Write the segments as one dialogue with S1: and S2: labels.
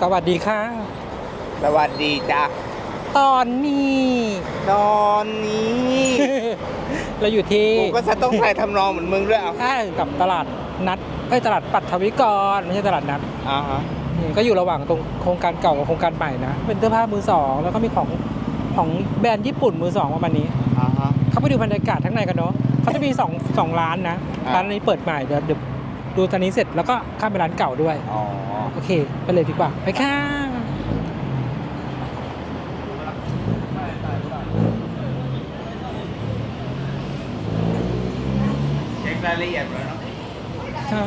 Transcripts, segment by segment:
S1: สวัสดีค่ะ
S2: สวัสดีจ้ะ
S1: ตอนนี้
S2: ตอนนี้
S1: เราอยู่ที่
S2: กูก็จะต้องใส่ทำนองเหมือนมึงด้วยเอา
S1: อ่ากับตลาดนัดเอ้ยตลาดปัทวิกรไม่ใช่ตลาดนัด
S2: อ่าฮะ
S1: นี่ก็อยู่ระหว่างตรงโครงการเก่ากับโครงการใหม่นะ เป็นเสื้อผ้ามือสองแล้วก็มีของของแบรนด์ญี่ปุ่นมือสองประมาณนี้
S2: อ่าฮะ
S1: เข้าไปดูบรรยากาศข้างในกันเนาะเขาจะมีสองสองร้านนะ
S2: อ่า
S1: ร้านนี้เปิดใหม่เดี๋ยวเดี๋ยว ดูตอนนี้เสร็จแล้วก็ข้ามไปร้านเก่าด้วย
S2: อ๋อ
S1: โอเค ไปเลยดีกว่า ไปค่ะ
S2: เช็ครายละเอียดแล้วเนาะ
S1: ใช่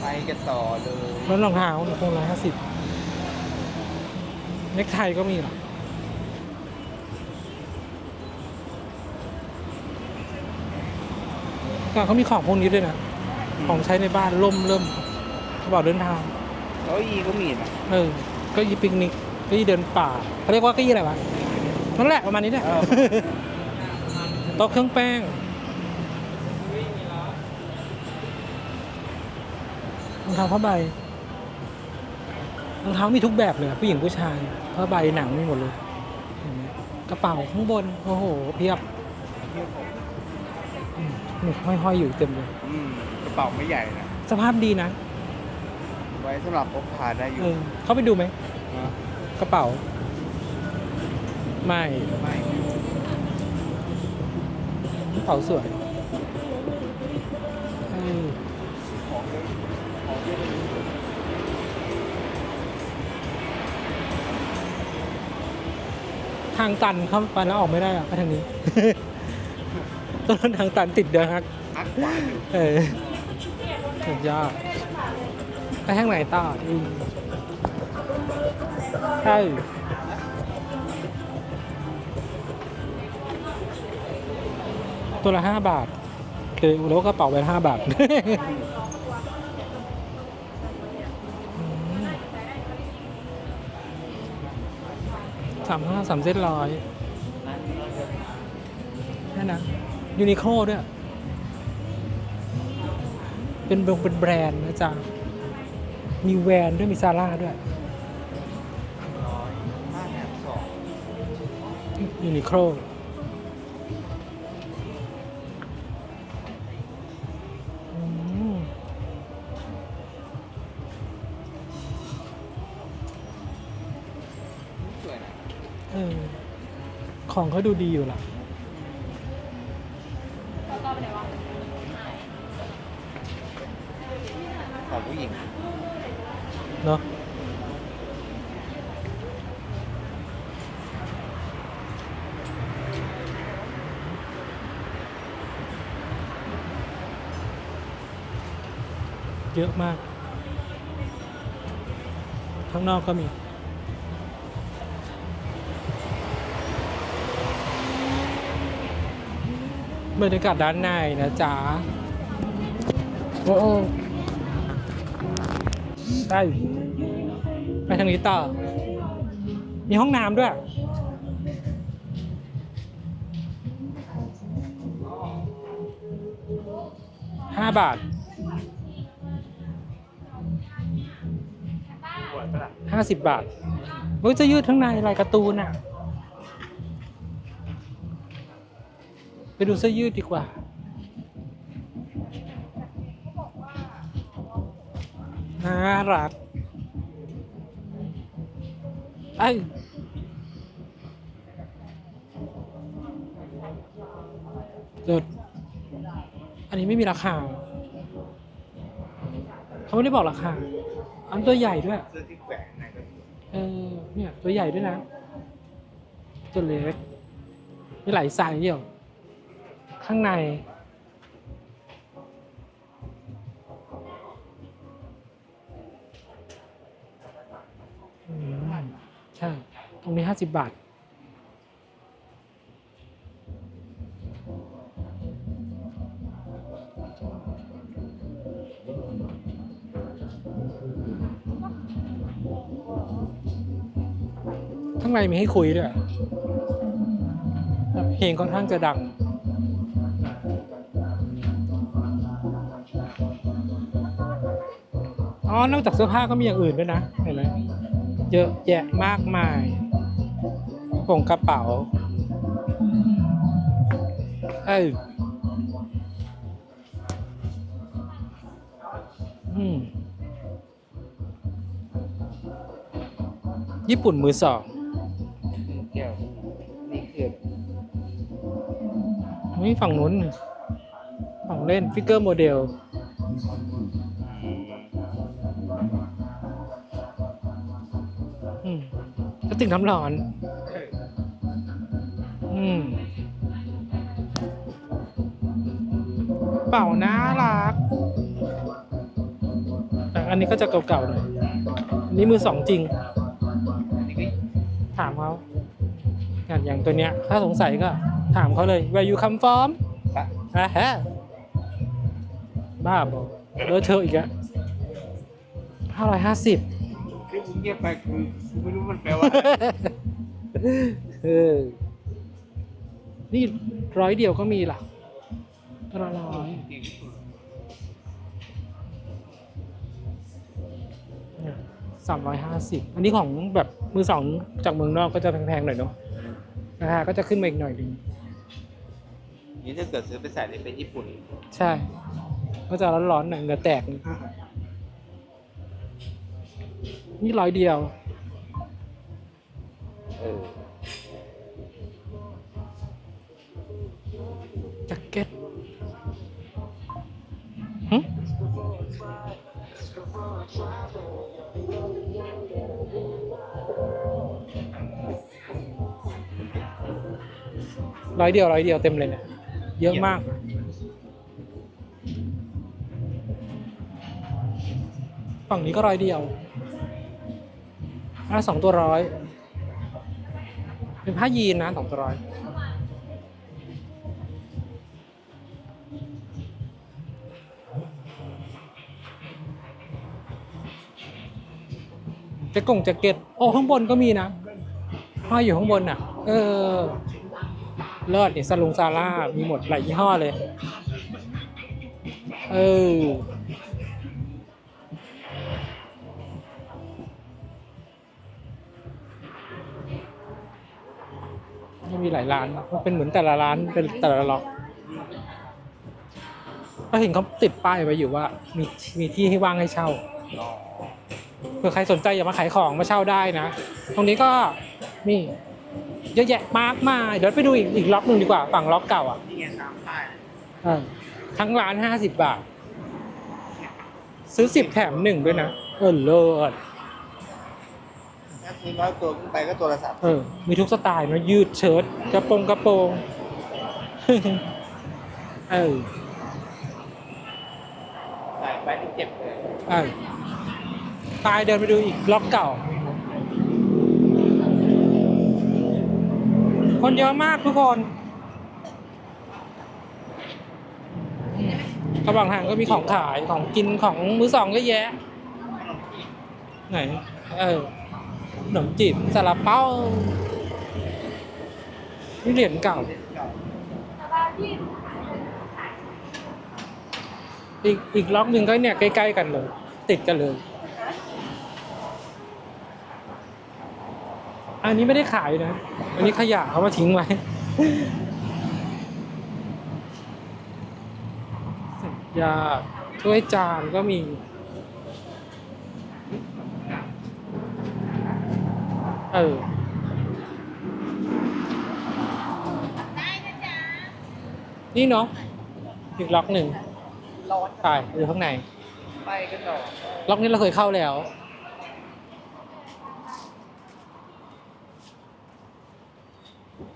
S2: ไปกันต่อเลย
S1: แล้วรองเท้าคงร้อยห้าสิบเน็กไทก็มีเหรอก็เขามีของพวกนี้ด้วยนะ ของใช้ในบ้านล่มเริ่มกระเป๋าเดินทาง
S2: เก้าอี้ก็มีนะ
S1: เออเก็ยีปิกนิกเก็ยีเดินป่าเขาเรียกว่าเก็ยีอะไรวะนั่นแหละประมาณนี้แหละ
S2: เออ
S1: โต๊ะเครื่องแป้งรองเท้าผ้าใบรองเท้ามีทุกแบบเลยอะผู้หญิงผู้ชายผ้าใบหนังมีหมดเลยเห็นไหมกระเป๋าข้างบน โอ้โห เพียบอืม นี่ห้อยๆอยู่เต็มเลย
S2: อืมกระเป๋าไม่ใหญ่นะ
S1: สภาพดีนะ
S2: ไว้สำหรับพกพาได้อยู่
S1: เออเข้าไปดูไหม
S2: นะ
S1: กระเป๋า ไม่
S2: ไม่
S1: กระเป๋าสวยเออทางตันเข้าไปแล้วออกไม่ได้อะไปทางนี้ ต้นทางตันติดเดือฮัก
S2: อักขวาอยู่
S1: เออสุดยอดไปทางไหนต่ออืมใช่ตัวละห้าบาทคือแล้วกระเป๋าไปห้าบาทสามห้าสามเส้นร้อยนั่นนะ ยูนิโคลด้วย เป็นบงเป็นแบรนด์นะจ๊ะ มีแวนด้วยมีซาร่าด้วยยูนิโคลอืม
S2: สวยนะ
S1: เออของเขาดูดีอยู่ล่ะ
S2: ของผู้หญิง
S1: เนาะเยอะมาก ข้างนอกก็มี บรรยากาศด้านในนะจ๊ะโอ้ได้ไปทางนี้ต่อ มีห้องน้ำด้วย ห้าบาทห้าสิบบาทเฮ้ยจะยืดทั้างในลายการ์ตูนอะ ดูเสื้อยืดดีกว่า น่ารักไอ้ยเดี๋ยวอันนี้ไม่มีราคา เขาไม่ได้บอกราคา อันตัวใหญ่ด้วย
S2: เอ
S1: อเนี่ย ตัวใหญ่ด้วยนะ ตัวเล็กมีหลายไซส์อยู่ ข้างใน ใช่ ตรงนี้ห้าสิบบาท ข้างในมีให้คุยด้วยเพลงค่อนข้างจะดัง อ๋อ นอกจากเสื้อผ้าก็มีอย่างอื่นด้วยนะ เห็นไหมเยอะแยะมากมายกระโปรงกระเป๋าเอ้ยอืมญี่ปุ่นมือสอง
S2: แก้วนี่คือ
S1: นี่ฝั่งนู้น ฝั่งเล่นฟิกเกอร์โมเดล ก็ติ่งน้ำร้อน อืมเป่าน่ารัก แต่อันนี้ก็จะเก่าๆหน่อยอันนี้มือสองจริง
S2: อันนี้ก็
S1: ถามเขาอย่างอย่างตัวเนี้ย ถ้าสงสัยก็ ถามเขาเลย where you come from
S2: ปะ
S1: อะฮะบ้าบอเลอะเทอะอีกอะห้าร้อยห้าสิบ
S2: ที่มึงเงียบไปคือกูไม่รู้มันแปลว่าอะไร
S1: เออ นี่ร้อยเดียวก็มีล่ะตัวละร้อย
S2: จริง
S1: สามร้อยห้าสิบอันนี้ของแบบมือสองจากเมืองนอกก็จะแพงๆหน่อยเนาะราคาก็จะขึ้นมาอีกหน่อยหนึง
S2: ๆนี่ถ้าเกิดซื้อไปใส่ในเป็นญี่ปุ่น
S1: ใช่ ก็จะร้อนๆหน่อยเหงื่อแตก นี่ร้อยเดียว
S2: เออ
S1: แจ็คเก็ตหึร้อยเดียวร้อยเดียวเต็มเลยเนี่ยเยอะมาก ฝั่งนี้ก็ร้อยเดียว อะสองตัวร้อย เป็นผ้ายีนนะสองตัวร้อยแจ็คกงแจ็คเก็ตโอ้ข้างบนก็มีนะห้อยอยู่ข้างบนอะ เออ เลิศนี่ซาลุงซาร่ามีหมดหลายยี่ห้อเลย เออ มันมีหลายร้านนะมันเป็นเหมือนแต่ละร้านเป็นแต่ละล็อกก็เห็นเขาติดป้ายไว้อยู่ว่า มีมีที่ให้ว่างให้เช่า
S2: อ๋อ
S1: เผื่อใครสนใจอยากมาขายของมาเช่าได้นะ ตรงนี้ก็มีเยอะแยะมากมายเดี๋ยวไปดูอีกอีกล็อกหนึ่งดีกว่าฝั่งล็อกเก่าอะ
S2: นี่ไงตามป้าย
S1: เออทั้งร้านห้าสิบบาท ซื้อสิบแถมหนึ่งด้วยนะ เออเลิศ
S2: ถ้าซื้อน้อยตัวขึ้นไปก็ตัวละสาม
S1: เออ มีทุกสไตล์นะยืดเชิ้ตกระโปรงกระโปรงเออ
S2: ใส่ไปที่เจ็บเลย
S1: เออตายเดินไปดูอีกล็อกเก่า คนเยอะมากทุกคนระหว่างทางก็มีของขายของกินของมือสองก็แยะ
S2: ขนมจีบ
S1: ไหน เออข นมจีบซาลาเปานี่เหรียญเก่าอีกอีกล็อกหนึ่งก็เนี่ยใกล้ๆกันเลย ติดกันเลย อันนี้ไม่ได้ขายนะ อันนี้ขยะเขามาทิ้งไว้ยาถ้วยจานก็มี เออนี่เนาะอีกล็อกหนึ่ง
S2: ร้อน
S1: ไปอยู่ข้างใน
S2: ไปกันต่อ
S1: ล็อกนี้เราเคยเข้าแล้ว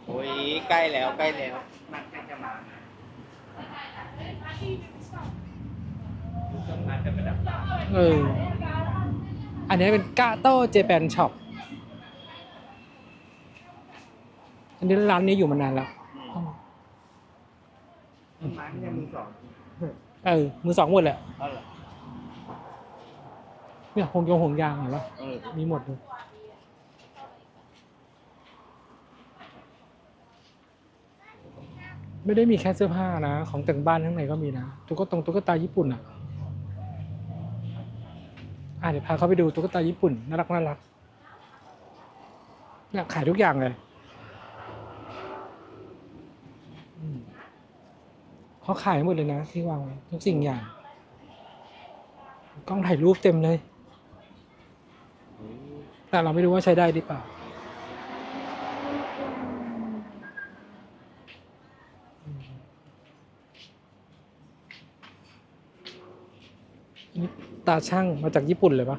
S2: โอ้ยใกล้แล้วใกล้แล้วมันใกล้จะมาทำงานจะประดับร้าน
S1: เอออันนี้เป็นกาโต้เจแปนช็อป อั นนี้ร้านนี้อยู่มานานแล้ว
S2: ต้นไม้ไม่ใช่มือสอง
S1: เออมือสองหมดแหละ
S2: เอาเหรอ
S1: เนี่ยหงยงหงยางเห็นปะ
S2: เออ
S1: มีหมดเลยไม่ได้มีแค่เสื้อผ้านะ ของแต่งบ้านข้างในก็มีนะตุ๊กตงตุ๊กตาญี่ปุ่นอะอะเดี๋ยวพาเขาไปดูตุ๊กตาญี่ปุ่นน่ารักน่ารักเนี่ยขายทุกอย่างเลยอืม เขาขายหมดเลยนะที่วางไว้ทุกสิ่งอย่าง กล้องถ่ายรูปเต็มเลย
S2: อุ๊ย
S1: แต่เราไม่รู้ว่าใช้ได้หรือเปล่าอืมอันนี้ตาช่างมาจากญี่ปุ่นเลยปะ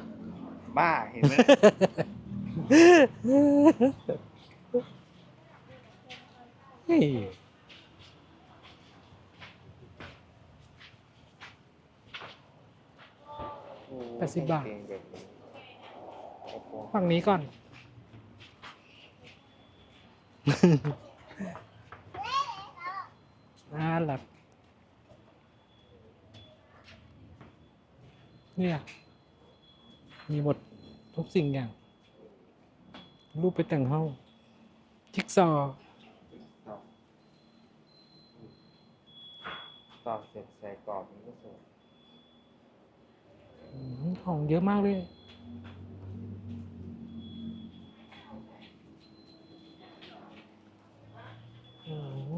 S2: บ้าเห็นไหม
S1: เฮ้ย
S2: โอ้
S1: แปด สิบบาท
S2: เก่งแบบนี้โอ้โห
S1: ฝั่งนี้ก่อน น่ารักเนี่ย มีหมดทุกสิ่งอย่าง รูปไปแต่งห้องจิ๊กซอว์
S2: ต่อต่อเสร็จใส่กรอบมันก็สวย
S1: อืม ของเยอะมากเลยโอ้โห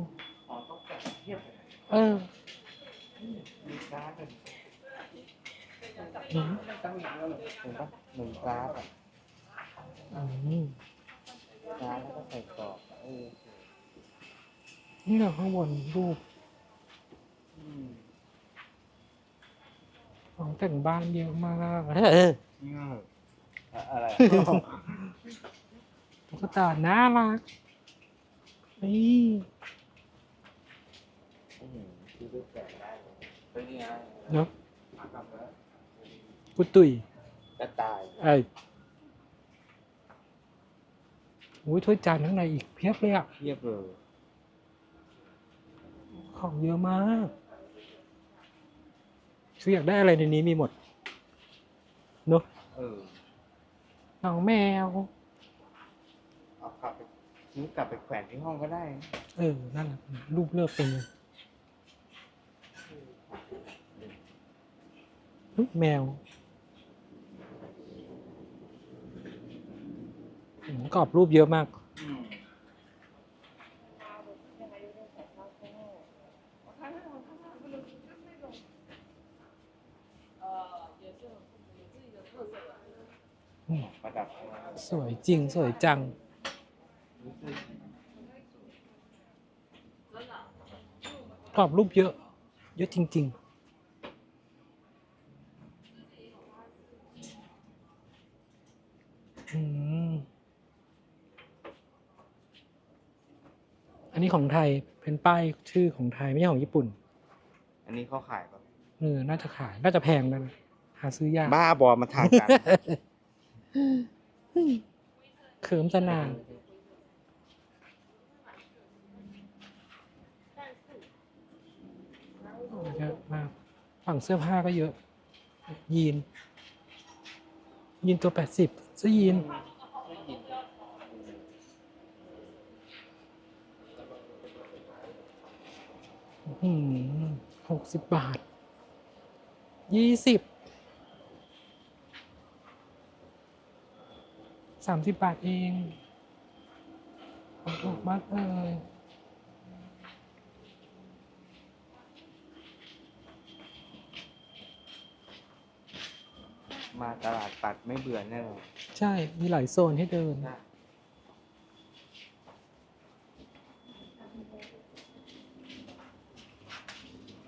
S2: อ๋อต้องแกะเทียบเลย
S1: เออ
S2: มีการ์ดเลย
S1: อืม
S2: เห็นปะหนึ่งการ์ดอะ
S1: อืม
S2: การ์ดแล้วก็ใส่กรอบเออ
S1: นี่เราข้างบนรูป
S2: อืม
S1: ของ แต่งบ้านเยอะมากเออ
S2: นี่อะอะไรอะ
S1: ตุ๊กตาน่ารักนี่
S2: อืมคือรูปแกะได้เลยเป็นยังไง
S1: เนาะ
S2: ขากลับแล้ว
S1: กุตุย
S2: กระต่าย
S1: ไอ้โอ้ยถ้วยจานข้างในอีกเพียบเลยอะ
S2: เทียบเลย
S1: ของเยอะมาก คืออยากได้อะไรในนี้มีหมดเนอะ
S2: เออ
S1: น้องแมว
S2: เอากลับไปซื้อกลับไปแขวนที่ห้องก็ได้นะ
S1: เออนั่นแหละรูปเลิกเป็นเลยเฮ้ยแมวอืมกรอบรูปเยอะมาก
S2: อืม
S1: อืม
S2: ประดับข้างหน้า
S1: สวยจริงสวยจัง
S2: รู้สึก
S1: กรอบรูปเยอะ เยอะจริงๆอืมอันนี้ของไทยเป็นป้ายชื่อของไทยไม่ใช่ของญี่ปุ่น
S2: อันนี้เขาขายปะ
S1: เออน่าจะขาย น่าจะแพงนั่นหาซื้อยาก
S2: บ้าบอมาทางกัน
S1: เขิมสนานเยอะมากฝั่งเสื้อผ้าก็เยอะ ยีน ยีนตัวแปดสิบเสื้อยีนหกสิบบาทยี่สิบ สามสิบบาทเองถูกมากเลย
S2: มาตลาดปัดไม่เบื่อแน่นอน
S1: ใช่ มีหลายโซนให้เดิน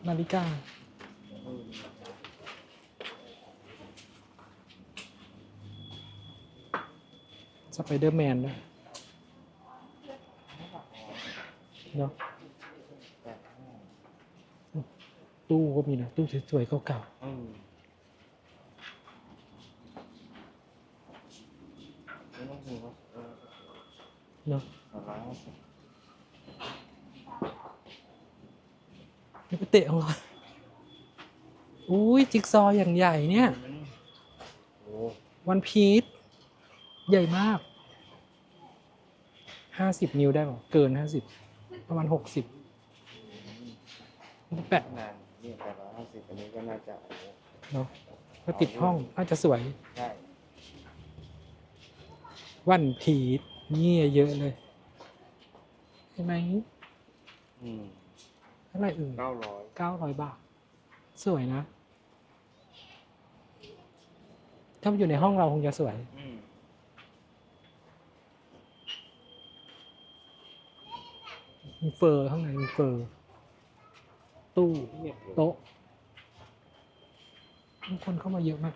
S1: นาฬิกา สไปเดอร์แมนด้วยเนาะตู้ก็มีนะ ตู้สวยๆเก่าๆเนาะนี่ไปเตะของเราอุ้ย จิ๊กซออย่างใหญ่เนี่ย วันพีช ใหญ่มาก ห้าสิบนิ้วได้ป่ะเกินห้าสิบประมาณหกสิบแปะ
S2: นานนี่แปดร้อยห้าสิบอันนี้ก็น่าจะโอ้โห
S1: เนาะแล้วติดห้องน่าจะสวย
S2: ใช่
S1: วันผีเนี่ยเยอะเลยใช่ไหม
S2: อืม
S1: เท่าไหร่เอ่ย
S2: เก้าร้อย
S1: เก้าร้อยบาท สวยนะ ถ้ามันอยู่ในห้องเราคงจะสวย
S2: อืม
S1: มีเฟอร์ข้างในมีเฟอร์ ตู้
S2: เงียบเลย
S1: โต๊ะมีคนเข้ามาเยอะมาก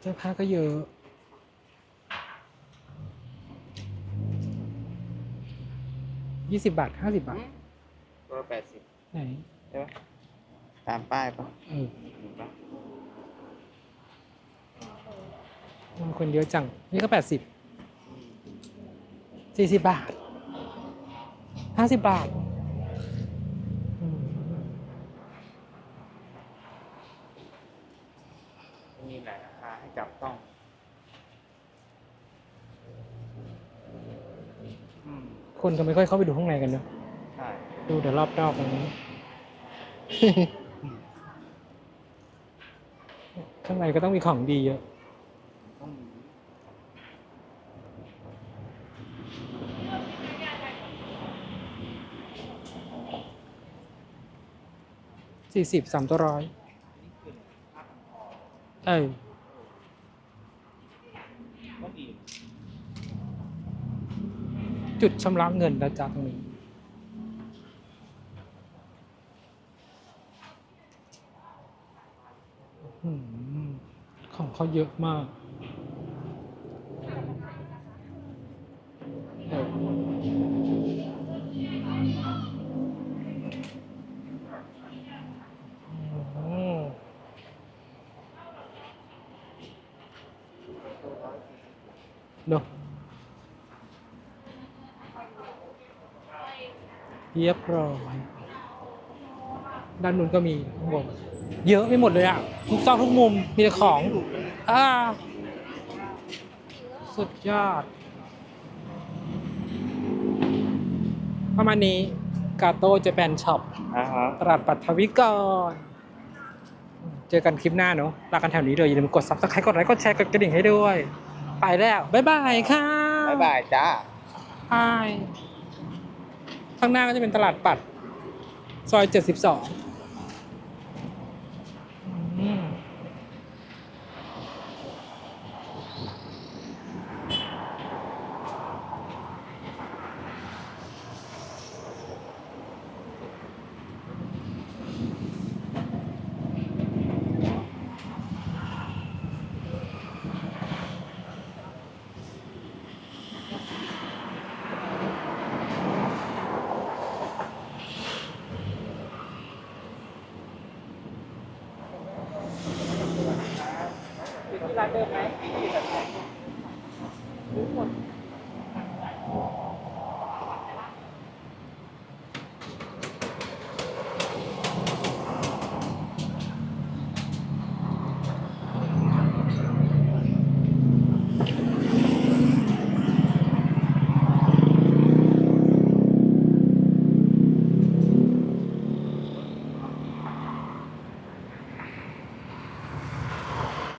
S1: เสื้อผ้าก็เยอะยี่สิบบาทห้าสิบบาท
S2: ตัว แปดสิบ
S1: ไหน
S2: ใช่ปะตามป้ายปะ
S1: เออ
S2: เห็นปะ
S1: มันคนเยอะจัง นี่ก็แปดสิบสี่สิบบาทห้าสิบบาทอืม
S2: มีหลายราคาให้จับต้อง อืม
S1: คนก็ไม่ค่อยเข้าไปดูข้างในกันเนอะ
S2: ใช่
S1: ดูแต่รอบนอกตรงนี้ ข้างในก็ต้องมีของดีเยอะสี่สิบสามตัวร้อย
S2: นี่คือผ้าพันคอ
S1: เออจุดชำระเงินนะจ๊ะตรงนี้ อืมของ เขาเยอะมากเอออืมเนอะเรียบร้อย ด้านนู้นก็มีข้างบนเยอะไปหมดเลยอะทุกซอกทุกมุมมีแต่ของอ่าสุดยอด ประมาณนี้กาโต้จะแปนช็อป
S2: อ่าฮะ
S1: ตลาดปัทวิกรเจอกันคลิปหน้าเนอะลากันแถวนี้เลยอย่าลืมกด subscribe กดไลค์กดแชร์กดกระดิ่งให้ด้วย ไปแล้ว บ๊ายบายค่ะ
S2: บ๊ายบายจ้า
S1: บายข้างหน้าก็จะเป็นตลาดปัด ซอย 72 เดิม
S2: ไหมที่อยู่แบบไหน